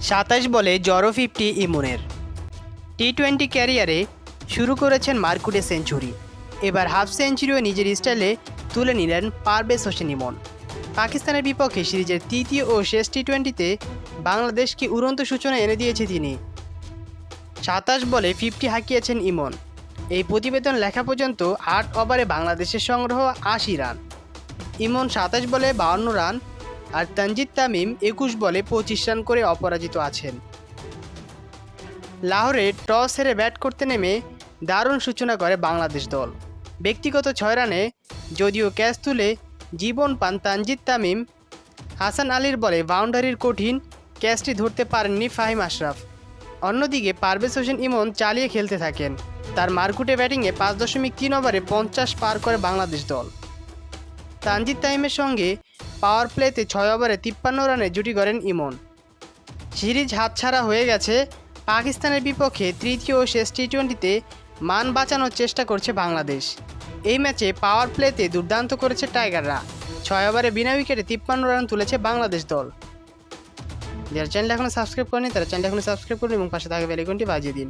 সাতাশ বলে Zoro fifty ইমনের। টি টোয়েন্টি ক্যারিয়ারে শুরু করেছেন মার্কুটে সেঞ্চুরি। এবার হাফ সেঞ্চুরিও নিজের স্টাইলে তুলে নিলেন পারভেজ হোসেন ইমন। পাকিস্তানের বিপক্ষে সিরিজের তৃতীয় ও শেষ টি টোয়েন্টিতে বাংলাদেশকে উড়ন্ত সূচনা এনে দিয়েছে তিনি। সাতাশ বলে ফিফটি হাঁকিয়েছেন ইমন। এই প্রতিবেদন লেখা পর্যন্ত আট ওভারে বাংলাদেশের সংগ্রহ আশি রান। ইমন সাতাশ বলে বাউন্ন রান আর তানজিদ তামিম একুশ বলে পঁচিশ রান করে অপরাজিত আছেন। লাহোরে টস হেরে ব্যাট করতে নেমে দারুণ সূচনা করে বাংলাদেশ দল। ব্যক্তিগত ছয় রানে যদিও ক্যাচ তুলে জীবন পান তানজিদ তামিম, হাসান আলীর বলে বাউন্ডারির কঠিন ক্যাচটি ধরতে পারেননি ফাহিম আশরাফ। অন্যদিকে পারভেজ হোসেন ইমন চালিয়ে খেলতে থাকেন। তার মারকুটে ব্যাটিংয়ে পাঁচ দশমিক তিন ওভারে পঞ্চাশ পার করে বাংলাদেশ দল। তানজিদ তামিমের সঙ্গে পাওয়ার প্লেতে ছয় ওভারে তিপ্পান্ন রানে জুটি করেন ইমন। সিরিজ হাতছাড়া হয়ে গেছে। পাকিস্তানের বিপক্ষে তৃতীয় ও শেষ টি টোয়েন্টিতে মান বাঁচানোর চেষ্টা করছে বাংলাদেশ। এই ম্যাচে পাওয়ার প্লেতে দুর্দান্ত করেছে টাইগাররা। ছয় ওভারে বিনা উইকেটে তিপ্পান্ন রান তুলেছে বাংলাদেশ দল। যারা চ্যানেল এখনও সাবস্ক্রাইব করেনি তারা চ্যানেল এখনও সাবস্ক্রাইব করুন এবং পাশে থাকা বেলাইকনটি বাজিয়ে দিন।